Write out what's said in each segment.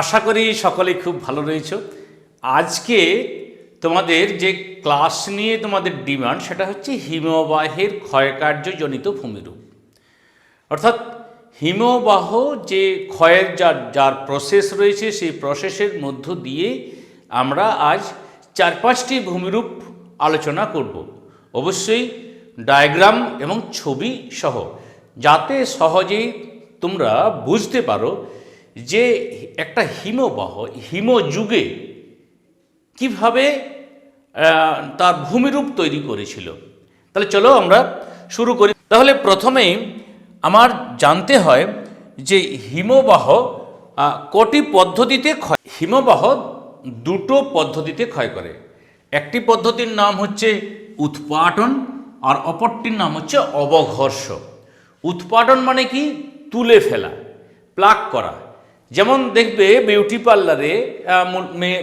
আশা করি সকলে খুব ভালো রয়েছ। আজকে তোমাদের যে ক্লাস নিয়ে তোমাদের ডিমান্ড, সেটা হচ্ছে হিমবাহের ক্ষয়কার্যজনিত ভূমিরূপ। অর্থাৎ হিমবাহ যে ক্ষয়ের যার যার প্রসেস রয়েছে, সেই প্রসেসের মধ্য দিয়ে আমরা আজ চার পাঁচটি ভূমিরূপ আলোচনা করব। অবশ্যই ডায়াগ্রাম এবং ছবি সহ, যাতে সহজেই তোমরা বুঝতে পারো যে একটা হিমবাহ, হিমযুগে কীভাবে তার ভূমিরূপ তৈরি করেছিল। তাহলে চলো আমরা শুরু করি। তাহলে প্রথমেই আমার জানতে হয় যে হিমবাহ কটি পদ্ধতিতে ক্ষয়, হিমবাহ দুটো পদ্ধতিতে ক্ষয় করে। একটি পদ্ধতির নাম হচ্ছে উৎপাটন আর অপরটির নাম হচ্ছে অবঘর্ষ। উৎপাটন মানে কি? তুলে ফেলা প্লাক করা। যেমন দেখবে বিউটি পার্লারে মেয়ে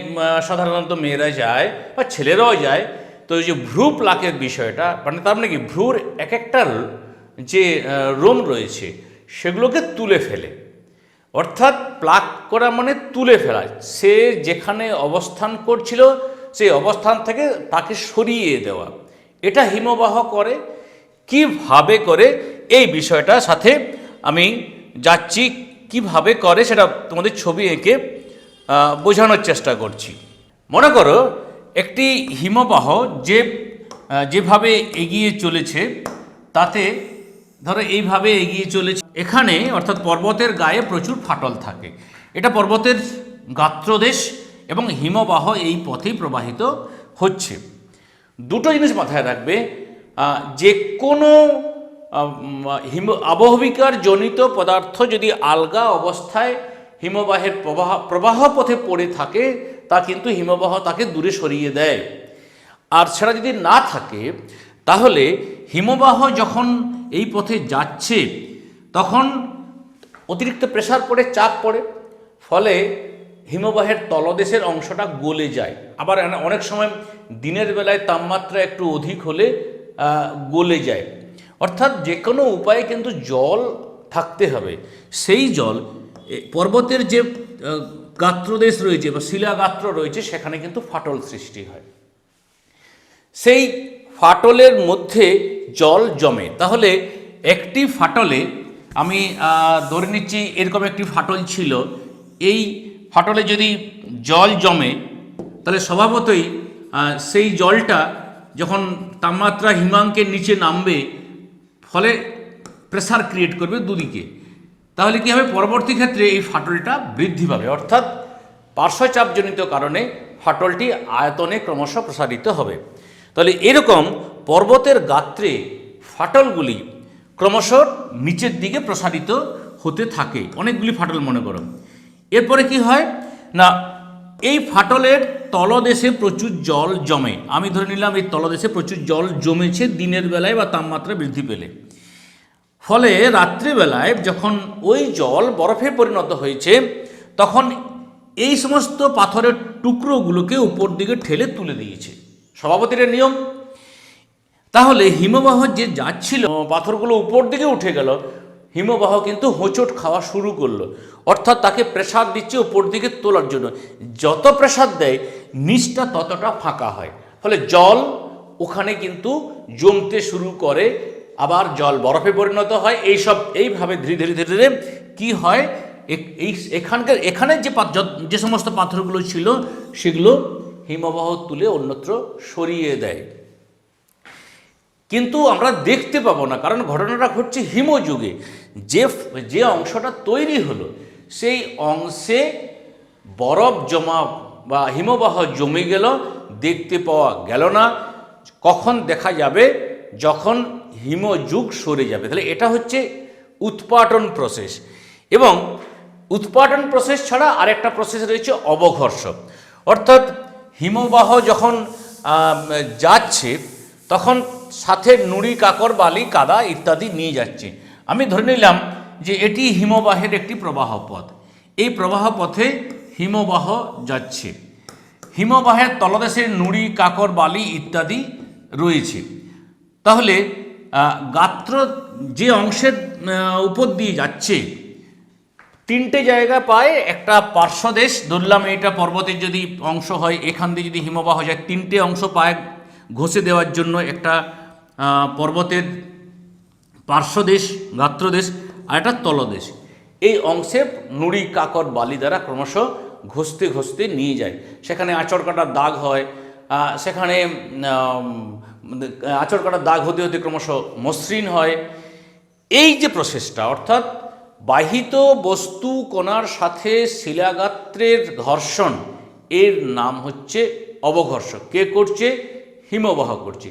সাধারণত মেয়েরা যায় বা ছেলেরাও যায়। তো ওই যে ভ্রু প্লাকের বিষয়টা মানে তার মানে কি? ভ্রুর এক একটা যে রোম রয়েছে, সেগুলোকে তুলে ফেলে। অর্থাৎ প্লাক করা মানে তুলে ফেলা। সে যেখানে অবস্থান করছিল, সেই অবস্থান থেকে তাকে সরিয়ে দেওয়া। এটা হিমবাহ করে। কীভাবে করে? এই বিষয়টার সাথে আমি যাচ্ছি কীভাবে করে সেটা তোমাদের ছবি এঁকে বোঝানোর চেষ্টা করছি। মনে করো, একটি হিমবাহ যে যেভাবে এগিয়ে চলেছে, তাতে ধরো এইভাবে এগিয়ে চলেছে, এখানে অর্থাৎ পর্বতের গায়ে প্রচুর ফাটল থাকে। এটা পর্বতের গাত্রদেশ এবং হিমবাহ এই পথেই প্রবাহিত হচ্ছে। দুটো জিনিস মাথায় রাখবে যে কোনো হিম, আবহবিকার জনিত পদার্থ যদি আলগা অবস্থায় হিমবাহের প্রবাহ প্রবাহ পথে পড়ে থাকে, তা কিন্তু হিমবাহ তাকে দূরে সরিয়ে দেয়। আর সেটা যদি না থাকে, তাহলে হিমবাহ যখন এই পথে যাচ্ছে, তখন অতিরিক্ত প্রেসার পড়ে, চাপ পড়ে, ফলে হিমবাহের তলদেশের অংশটা গলে যায়। আবার অনেক সময় দিনের বেলায় তাপমাত্রা একটু অধিক হলে গলে যায়। অর্থাৎ যে কোনো উপায়ে কিন্তু জল থাকতে হবে। সেই জল পর্বতের যে গাত্রদেশ রয়েছে বা শিলাগাত্র রয়েছে, সেখানে কিন্তু ফাটল সৃষ্টি হয়। সেই ফাটলের মধ্যে জল জমে। তাহলে একটি ফাটলে, আমি ধরে নিচ্ছি এরকম একটি ফাটল ছিল। এই ফাটলে যদি জল জমে, তাহলে স্বভাবতই সেই জলটা যখন তাপমাত্রা হিমাঙ্কের নিচে নামবে ফলে প্রেসার ক্রিয়েট করবে দুদিকে। তাহলে কি হবে? পরবর্তী ক্ষেত্রে এই ফাটলটা বৃদ্ধি পাবে। অর্থাৎ পার্শ্বচাপজনিত কারণে ফাটলটি আয়তনে ক্রমশ প্রসারিত হবে। তাহলে এরকম পর্বতের গাত্রে ফাটলগুলি ক্রমশ নিচের দিকে প্রসারিত হতে থাকে। অনেকগুলি ফাটল মনে করো। এরপরে কি হয়? না এই ফাটলের তলদেশে প্রচুর জল জমে। আমি ধরে নিলাম এই তলদেশে প্রচুর জল জমেছে দিনের বেলায় বা তাপমাত্রা বৃদ্ধি পেলে। ফলে রাত্রিবেলায় যখন ওই জল বরফে পরিণত হয়েছে, তখন এই সমস্ত পাথরের টুকরোগুলোকে উপর দিকে ঠেলে তুলে দিয়েছে। সভাপতির নিয়ম? তাহলে হিমবাহ যে যাচ্ছিল, পাথরগুলো উপর দিকে উঠে গেল হিমবাহ কিন্তু হোঁচট খাওয়া শুরু করল। অর্থাৎ তাকে প্রেসার দিচ্ছে উপর দিকে তোলার জন্য। যত প্রেসার দেয়, নিচটা ততটা ফাঁকা হয়। ফলে জল ওখানে কিন্তু জমতে শুরু করে, আবার জল বরফে পরিণত হয়। এইসব, এইভাবে ধীরে ধীরে ধীরে ধীরে কী হয়? এই এখানকার, এখানে যে যে সমস্ত পাথরগুলো ছিল, সেগুলো হিমবাহ তুলে অন্যত্র সরিয়ে দেয়। কিন্তু আমরা দেখতে পাবো না, কারণ ঘটনাটা ঘটছে হিমযুগে। যে যে অংশটা তৈরি হলো, সেই অংশে বরফ জমা বা হিমবাহ জমে গেল, দেখতে পাওয়া গেল না। কখন দেখা যাবে? যখন হিমযুগ সরে যাবে। তাহলে এটা হচ্ছে উৎপাটন প্রসেস। এবং উৎপাটন প্রসেস ছাড়া আরেকটা প্রসেস রয়েছে অবঘর্ষ। অর্থাৎ হিমবাহ যখন যাচ্ছে, তখন সাথে নুড়ি, কাকর, বালি, কাদা ইত্যাদি নিয়ে যাচ্ছে। আমি ধরে নিলাম যে এটি হিমবাহের একটি প্রবাহ পথ। এই প্রবাহ পথে হিমবাহ যাচ্ছে। হিমবাহের তলদেশের নুড়ি, কাকর, বালি ইত্যাদি রয়েছে। তাহলে গাত্র যে অংশের উপর দিয়ে যাচ্ছে, তিনটে জায়গা পায়, একটা পার্শ্বদেশ, ধরলাম এটা পর্বতের যদি অংশ হয়, এখান দিয়ে যদি হিমবাহ যায়, তিনটে অংশ পায় ঘষে দেওয়ার জন্য একটা পর্বতের পার্শ্বদেশ, গাত্রদেশ আর একটা তলদেশ। এই অংশে নুড়ি, কাকর, বালি দ্বারা ক্রমশ ঘষতে ঘষতে নিয়ে যায়। সেখানে আঁচড় কাটার দাগ হয় সেখানে আঁচড় কাটার দাগ হতে হতে ক্রমশ মসৃণ হয়। এই যে প্রসেসটা, অর্থাৎ বাহিত বস্তু কণার সাথে শিলাগাত্রের ঘর্ষণ, এর নাম হচ্ছে অবঘর্ষ কে করছে? হিমবাহ করছে।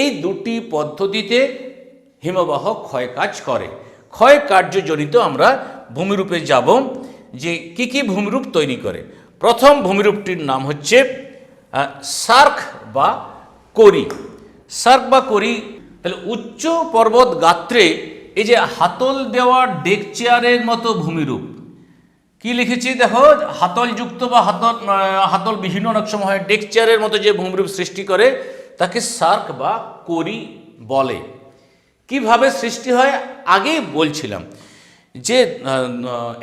এই দুটি পদ্ধতিতে হিমবাহ ক্ষয় কাজ করে। ক্ষয় কার্যজনিত আমরা ভূমিরূপে যাব যে কি কি ভূমিরূপ তৈরি করে। প্রথম ভূমিরূপটির নাম হচ্ছে সার্ক বা করি। সার্ক বা করি, তাহলে উচ্চ পর্বত গাত্রে এই যে হাতল দেওয়া ডেক চেয়ারের মতো ভূমিরূপ, কি লিখেছি দেখো? হাতলযুক্ত বা হাতল হাতল বিহীন অনেক সময় ডেক চেয়ারের মতো যে ভূমিরূপ সৃষ্টি করে, তাকে সার্ক বা করি বলে। কীভাবে সৃষ্টি হয়? আগেই বলছিলাম যে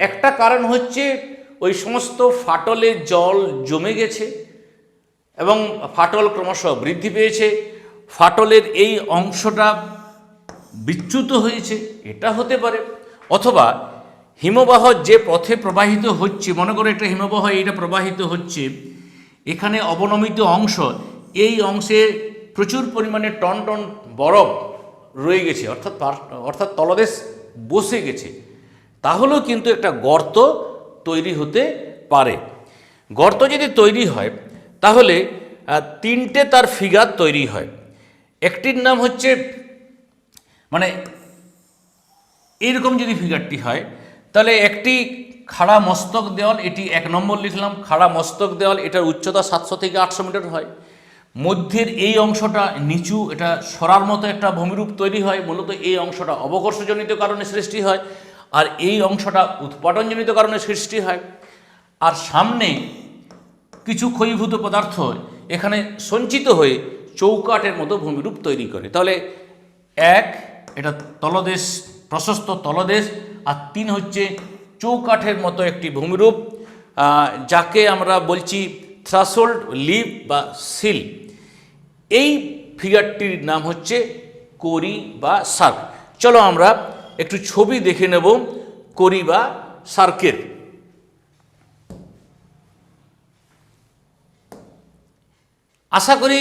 একটা কারণ হচ্ছে ওই সমস্ত ফাটলে জল জমে গেছে এবং ফাটল ক্রমশ বৃদ্ধি পেয়েছে। ফাটলের এই অংশটা বিচ্যুত হয়েছে, এটা হতে পারে। অথবা হিমবাহ যে পথে প্রবাহিত হচ্ছে, মনে করো একটা হিমবাহ এটা প্রবাহিত হচ্ছে, এখানে অবনমিত অংশ, এই অংশে প্রচুর পরিমাণে টন টন বরফ রয়ে গেছে, অর্থাৎ অর্থাৎ তলদেশ বসে গেছে। তাহলেও কিন্তু একটা গর্ত তৈরি হতে পারে। গর্ত যদি তৈরি হয়, তাহলে তিনটে তার ফিগার তৈরি হয়। একটির নাম হচ্ছে মানে এইরকম যদি ফিগারটি হয়, তাহলে একটি খাড়া মস্তক দেওয়াল, এটি এক নম্বর লিখলাম, খাড়া মস্তক দেওয়াল, এটার উচ্চতা সাতশো থেকে আটশো মিটার হয়। মধ্যের এই অংশটা নিচু, এটা সরার মতো একটা ভূমিরূপ তৈরি হয়, মূলত এই অংশটা অবকর্ষজনিত কারণে সৃষ্টি হয়, আর এই অংশটা উৎপাদনজনিত কারণে সৃষ্টি হয়। আর সামনে কিছু ক্ষয়ীভূত পদার্থ এখানে সঞ্চিত হয়ে চৌকাটের মতো ভূমিরূপ তৈরি করে। তাহলে এক, এটা তলদেশ, প্রশস্ত তলদেশ, আর তিন হচ্ছে চৌকাঠের মতো একটি ভূমিরূপ যাকে আমরা বলছি থ্রাসোল্ড লিপ বা সিল এই ফিগারটির নাম হচ্ছে করি বা সার্ক। চলো আমরা একটু ছবি দেখে নেব করি বা সার্কের। আশা করি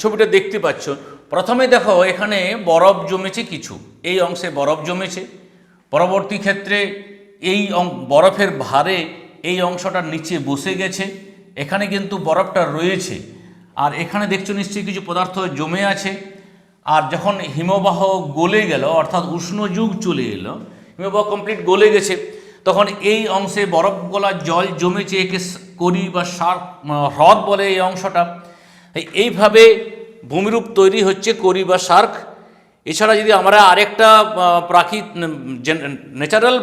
ছবিটা দেখতে পাচ্ছ। প্রথমে দেখো, এখানে বরফ জমেছে কিছু। এই অংশে বরফ জমেছে। পরবর্তী ক্ষেত্রে এই বরফের ভারে এই অংশটা নিচে বসে গেছে। এখানে কিন্তু বরফটা রয়েছে। আর এখানে দেখছ নিশ্চয়ই কিছু পদার্থ জমে আছে। আর যখন হিমবাহ গলে গেল, অর্থাৎ উষ্ণ যুগ চলে এলো, হিমবাহ কমপ্লিট গলে গেছে, তখন এই অংশে বরফ গলা জল জমেছে, একে করি বা সার হ্রদ বলে এই অংশটা। এইভাবে ভূমিরূপ তৈরি হচ্ছে করি বা সার্ক। এছাড়া যদি আমরা আরেকটা প্রাকৃত ন্যাচারাল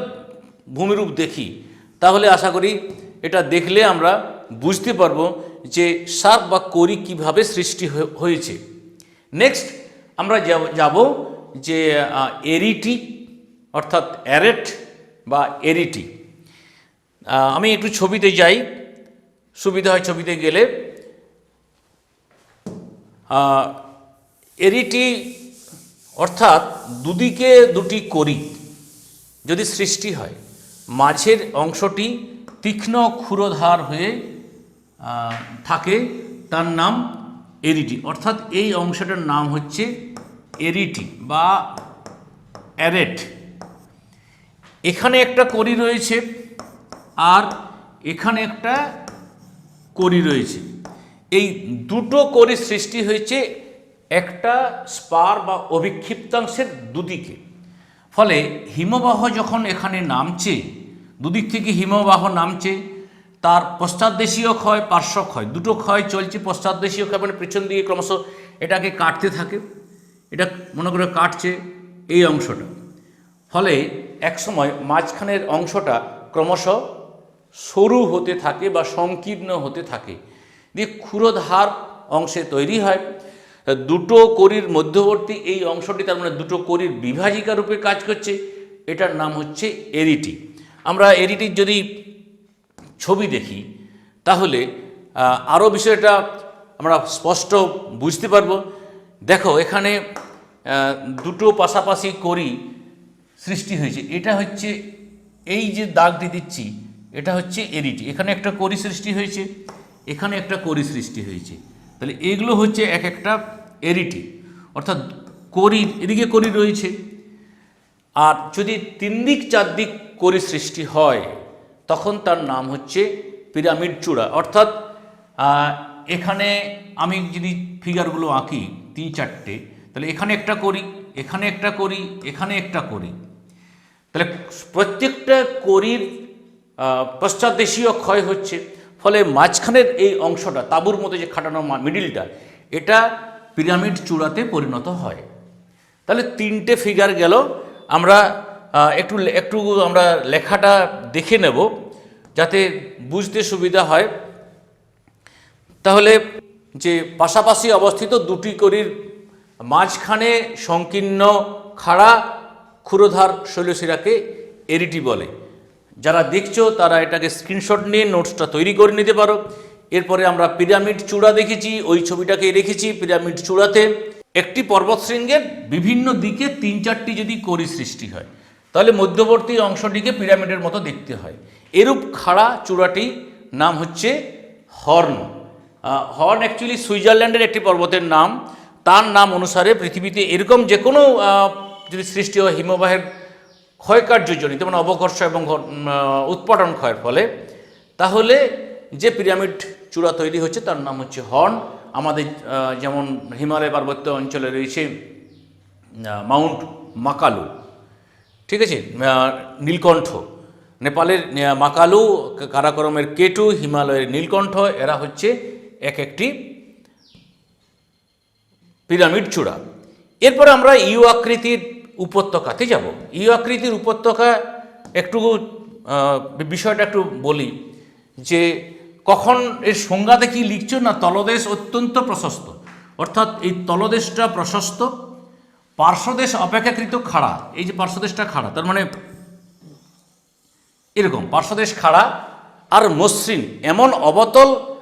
ভূমিরূপ দেখি, তাহলে আশা করি এটা দেখলে আমরা বুঝতে পারব যে সার্ক বা করি কীভাবে সৃষ্টি হয়ে- হয়েছে। নেক্সট আমরা যাব- যে এরিটি, অর্থাৎ অ্যারেট বা এরিটি। আমি একটু ছবিতে যাই। সুবিধা হয় ছবিতে গেলে। এরিটি অর্থাৎ দুদিকে দুটি করি যদি সৃষ্টি হয় মাঝের অংশটি তীক্ষ্ণ ক্ষুরোধার হয়ে থাকে, তার নাম এরিটি। অর্থাৎ এই অংশটার নাম হচ্ছে এরিটি বা অ্যারেট। এখানে একটা করি রয়েছে আর এখানে একটা করি রয়েছে। এই দুটো করি সৃষ্টি হয়েছে একটা স্পার বা অভিক্ষিপ্তাংশের দুদিকে। ফলে হিমবাহ যখন এখানে নামছে, দুদিক থেকে হিমবাহ নামছে তার পশ্চাৎদেশীয় ক্ষয় পার্শ্ব ক্ষয়। দুটো ক্ষয় চলছে পশ্চাৎদেশীয় ক্ষয় মানে পেছন দিকে ক্রমশ এটাকে কাটতে থাকে। এটা মনে করে কাটছে এই অংশটা। ফলে একসময় মাঝখানের অংশটা ক্রমশ সরু হতে থাকে বা সংকীর্ণ হতে থাকে। দিয়ে ক্ষুরোধার অংশে তৈরি হয়। দুটো করির মধ্যবর্তী এই অংশটি তার মানে দুটো করির বিভাজিকা রূপে কাজ করছে। এটার নাম হচ্ছে এরিটি। আমরা এডিটির যদি ছবি দেখি, তাহলে আরও বিষয়টা আমরা স্পষ্ট বুঝতে পারব। দেখো, এখানে দুটো পাশাপাশি করি সৃষ্টি হয়েছে। এটা হচ্ছে এই যে দাগটি দিচ্ছি, এটা হচ্ছে এডিটি। এখানে একটা করি সৃষ্টি হয়েছে, এখানে একটা করি সৃষ্টি হয়েছে। তাহলে এগুলো হচ্ছে এক একটা এরিটি অর্থাৎ করি, এদিকে করি রয়েছে। আর যদি তিন দিক চারদিক করি সৃষ্টি হয় তখন তার নাম হচ্ছে পিরামিড চূড়া। অর্থাৎ এখানে আমি যদি ফিগারগুলো আঁকি তিন চারটে তাহলে এখানে একটা করি এখানে একটা করি এখানে একটা করি। তাহলে প্রত্যেকটা করির আহ, পশ্চাৎদেশীয় ক্ষয় হচ্ছে। ফলে মাঝখানের এই অংশটা তাঁবুর মতো যে খাটানো মিডিলটা এটা পিরামিড চূড়াতে পরিণত হয়। তাহলে তিনটে ফিগার গেল। আমরা একটু একটু আমরা লেখাটা দেখে নেব যাতে বুঝতে সুবিধা হয়। তাহলে যে পাশাপাশি অবস্থিত দুটি করির মাঝখানে সংকীর্ণ খাড়া ক্ষুরোধার শৈলশিরাকে এরিটি বলে। যারা দেখছ তারা এটাকে স্ক্রিনশট নিয়ে নোটসটা তৈরি করে নিতে পারো। এরপরে আমরা পিরামিড চূড়া দেখেছি, ওই ছবিটাকে রেখেছি পিরামিড চূড়াতে। একটি পর্বতশৃঙ্গের বিভিন্ন দিকে তিন চারটি যদি করি সৃষ্টি হয় তাহলে মধ্যবর্তী অংশটিকে পিরামিডের মতো দেখতে হয়। এরূপ খাড়া চূড়াটি নাম হচ্ছে হর্ন। হর্ন অ্যাকচুয়ালি সুইজারল্যান্ডের একটি পর্বতের নাম। তার নাম অনুসারে পৃথিবীতে এরকম যে কোনো যদি সৃষ্টি হয় হিমবাহের ক্ষয়কার্যজনিত মানে অবকর্ষ এবং উৎপাদন ক্ষয়ের ফলে, তাহলে যে পিরামিড চূড়া তৈরি হচ্ছে তার নাম হচ্ছে হর্ন। আমাদের যেমন হিমালয় পার্বত্য অঞ্চলে রয়েছে মাউন্ট মাকালু। ঠিক আছে নীলকণ্ঠ। নেপালের মাকালু কারাকরমের কেটু হিমালয়ের নীলকণ্ঠ, এরা হচ্ছে এক একটি পিরামিড চূড়া। এরপরে আমরা ইউ আকৃতির উপত্যকাতে যাব। ইউ আকৃতির উপত্যকা একটু বিষয়টা একটু বলি, যে কখন এর সংজ্ঞাতে কি লিখছো না তলদেশ অত্যন্ত প্রশস্ত? অর্থাৎ এই তলদেশটা প্রশস্ত পার্শ্বদেশ অপেক্ষাকৃত খাড়া, এই যে পার্শ্বদেশটা খাড়া, তার মানে এরকম, পার্শ্বদেশ খাড়া আর মসৃণ, এমন অবতল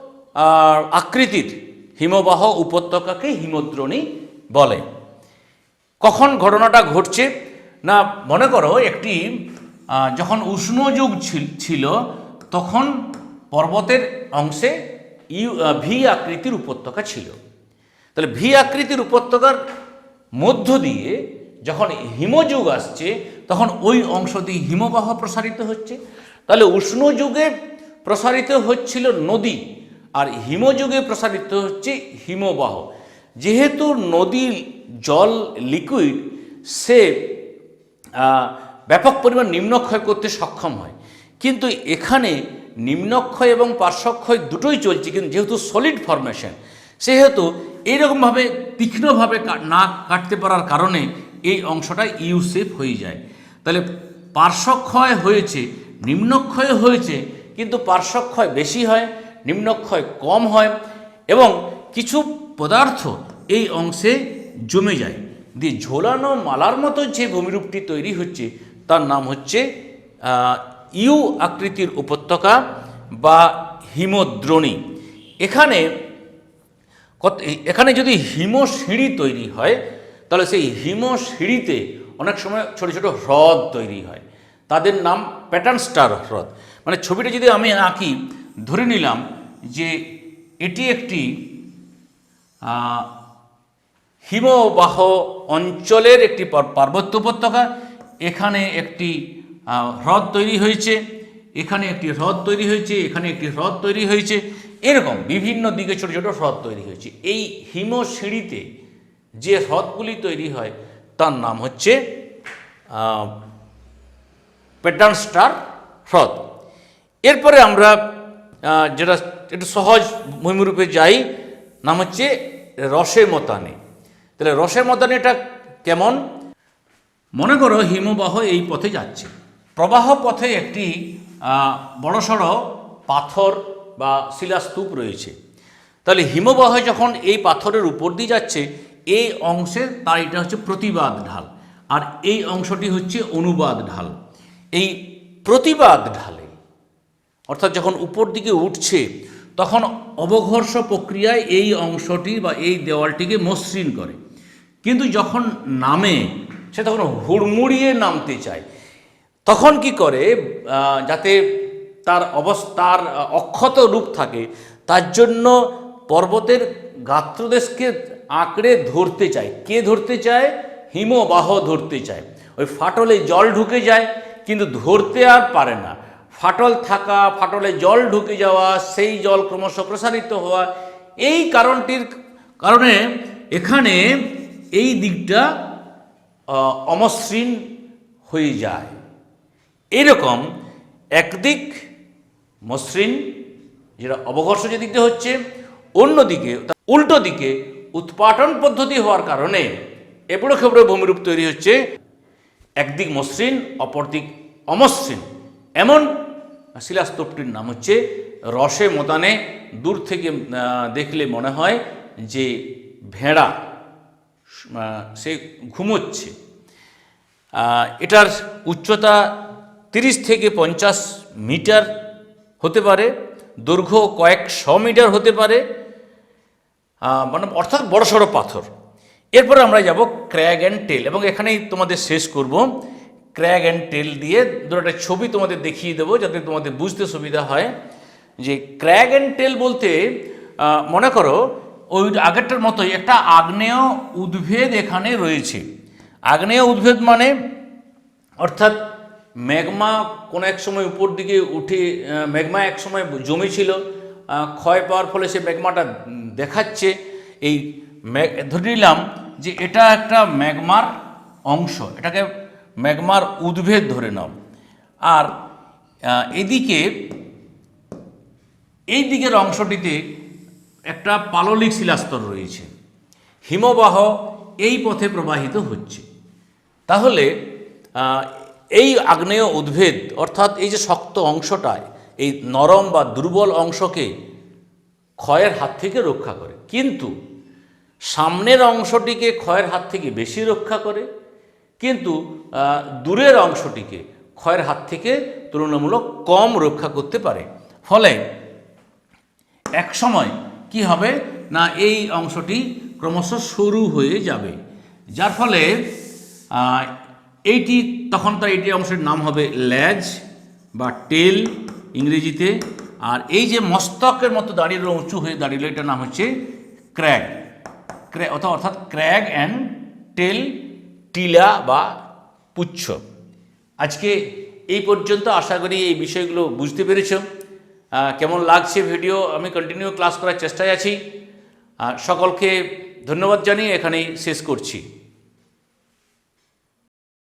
আকৃতির হিমবাহ উপত্যকাকে হিমদ্রণী বলে। কখন ঘটনাটা ঘটছে? না, মনে করো একটি যখন উষ্ণ যুগ ছিল- তখন পর্বতের অংশে ইউ ভি আকৃতির উপত্যকা ছিল। তাহলে ভি আকৃতির উপত্যকার মধ্য দিয়ে যখন হিমযুগ আসছে, তখন ওই অংশ দিয়ে হিমবাহ প্রসারিত হচ্ছে। তাহলে উষ্ণ যুগে প্রসারিত হচ্ছিল নদী, আর হিমযুগে প্রসারিত হচ্ছে হিমবাহ। যেহেতু নদীর জল লিকুইড, সে ব্যাপক পরিমাণ নিম্নক্ষয় করতে সক্ষম হয়। কিন্তু এখানে নিম্নক্ষয় এবং পার্শ্বক্ষয় দুটোই চলছে, কিন্তু যেহেতু সলিড ফরমেশন সেহেতু এইরকমভাবে তীক্ষ্ণভাবে না কাটতে পারার কারণে এই অংশটা ইউসেফ হয়ে যায়। তাহলে পার্শ্বক্ষয় হয়েছে, নিম্নক্ষয় হয়েছে, কিন্তু পার্শ্বক্ষয় বেশি হয়, নিম্নক্ষয় কম হয় এবং কিছু পদার্থ এই অংশে জমে যায়। দিয়ে ঝোলানো মালার মতো যে ভূমিরূপটি তৈরি হচ্ছে, তার নাম হচ্ছে ইউ আকৃতির উপত্যকা বা হিমদ্রোণী। এখানে কত এখানে যদি হিম সিঁড়ি তৈরি হয়, তাহলে সেই হিম সিঁড়িতে অনেক সময় ছোট ছোট হ্রদ তৈরি হয়। তাদের নাম প্যাটার্ন স্টার হ্রদ। মানে ছবিটা যদি আমি আঁকি, ধরে নিলাম যে এটি একটি হিমবাহ অঞ্চলের একটি পার্বত্য উপত্যকা। এখানে একটি হ্রদ তৈরি হয়েছে, এখানে একটি হ্রদ তৈরি হয়েছে, এখানে একটি হ্রদ তৈরি হয়েছে। এরকম বিভিন্ন দিকে ছোট ছোট হ্রদ তৈরি হয়েছে। এই হিম সিঁড়িতে যে হ্রদগুলি তৈরি হয়, তার নাম হচ্ছে প্যাটার্ন স্টার হ্রদ। এরপরে আমরা যেটা একটু সহজ ভূমিরূপে যাই, নাম হচ্ছে রসে মতানে। তাহলে রসে মতানেটা কেমন? মনে করো হিমবাহ এই পথে যাচ্ছে। প্রবাহ পথে একটি বড়সড় পাথর বা শিলাস্তূপ রয়েছে। তাহলে হিমবাহ যখন এই পাথরের উপর দিয়ে যাচ্ছে, এই অংশে তার এটা হচ্ছে প্রতিবাদ ঢাল। আর এই অংশটি হচ্ছে অনুবাদ ঢাল। এই প্রতিবাদ ঢালে, অর্থাৎ যখন উপর দিকে উঠছে, তখন অবঘর্ষ প্রক্রিয়ায় এই অংশটি বা এই দেওয়ালটিকে মসৃণ করে। কিন্তু যখন নামে, সে তখন হুড়মুড়িয়ে নামতে চায়। তখন কি করে? যাতে তার অবস্থার অক্ষত রূপ থাকে, তার জন্য পর্বতের গাত্রদেশকে আঁকড়ে ধরতে চায়। কে ধরতে চায়? হিমবাহ ধরতে চায়। ওই ফাটলে জল ঢুকে যায়, কিন্তু ধরতে আর পারে না। ফাটল থাকা, ফাটলে জল ঢুকে যাওয়া, সেই জল ক্রমশ প্রসারিত হওয়া, এই কারণটির কারণে এখানে এই দিকটা অমসৃণ হয়ে যায়। এরকম একদিক মসৃণ, যেটা অবঘর্ষ যে দিকটা হচ্ছে, অন্যদিকে উল্টো দিকে উৎপাটন পদ্ধতি হওয়ার কারণে এবড়ো খেবড়ো ভূমিরূপ তৈরি হচ্ছে একদিক মসৃণ অপর দিক অমসৃণ। এমন শিলাস্তূপটির নাম হচ্ছে রসে মোতানে দূর থেকে দেখলে মনে হয় যে ভেড়া সে ঘুমোচ্ছে। এটার উচ্চতা তিরিশ থেকে পঞ্চাশ মিটার হতে পারে, দৈর্ঘ্য কয়েকশো মিটার হতে পারে মানে অর্থাৎ বড়সড় পাথর। এরপরে আমরা যাব ক্র্যাগ অ্যান্ড টেল এবং এখানেই তোমাদের শেষ করব। ক্র্যাগ অ্যান্ড টেল দিয়ে দুটো একটা ছবি তোমাদের দেখিয়ে দেবো যাতে তোমাদের বুঝতে সুবিধা হয়। যে ক্র্যাগ অ্যান্ড টেল বলতে মনে করো, ওই আগেরটার মতোই একটা আগ্নেয় উদ্ভিদ এখানে রয়েছে। আগ্নেয় উদ্ভিদ মানে অর্থাৎ ম্যাগমা কোনো এক সময় উপর দিকে উঠে ম্যাগমা এক সময় জমেছিল ক্ষয় পাওয়ার ফলে সে ম্যাগমাটা দেখাচ্ছে। এই ধরে নিলাম যে এটা একটা ম্যাগমার অংশ, এটাকে ম্যাগমার উদ্ভিদ ধরে নাও। আর এদিকে, এই দিকের অংশটিতে একটা পাললিক শিলাস্তর রয়েছে। হিমবাহ এই পথে প্রবাহিত হচ্ছে। তাহলে এই আগ্নেয় উদ্ভিদ, অর্থাৎ এই যে শক্ত অংশটায় এই নরম বা দুর্বল অংশকে ক্ষয়ের হাত থেকে রক্ষা করে। কিন্তু সামনের অংশটিকে ক্ষয়ের হাত থেকে বেশি রক্ষা করে, কিন্তু দূরের অংশটিকে ক্ষয়ের হাত থেকে তুলনামূলক কম রক্ষা করতে পারে। ফলে এক সময় কি হবে? না, এই অংশটি ক্রমশ সরু হয়ে যাবে। যার ফলে এইটি তখন তার এইটি অংশের নাম হবে ল্যাজ বা টেল ইংরেজিতে। আর এই যে মস্তকের মতো দাঁড়িয়ে উঁচু হয়ে দাঁড়িয়ে এটার নাম হচ্ছে ক্র্যাগ। ক্র্যা অর্থাৎ অর্থাৎ ক্র্যাগ অ্যান্ড টেল, টিলা বা পুচ্ছ। আজকে এই পর্যন্ত আশা করি এই বিষয়গুলো বুঝতে পেরেছ। কেমন লাগছে ভিডিও? আমি কন্টিনিউ ক্লাস করার চেষ্টায় আছি। সকলকে ধন্যবাদ জানিয়ে এখানেই শেষ করছি।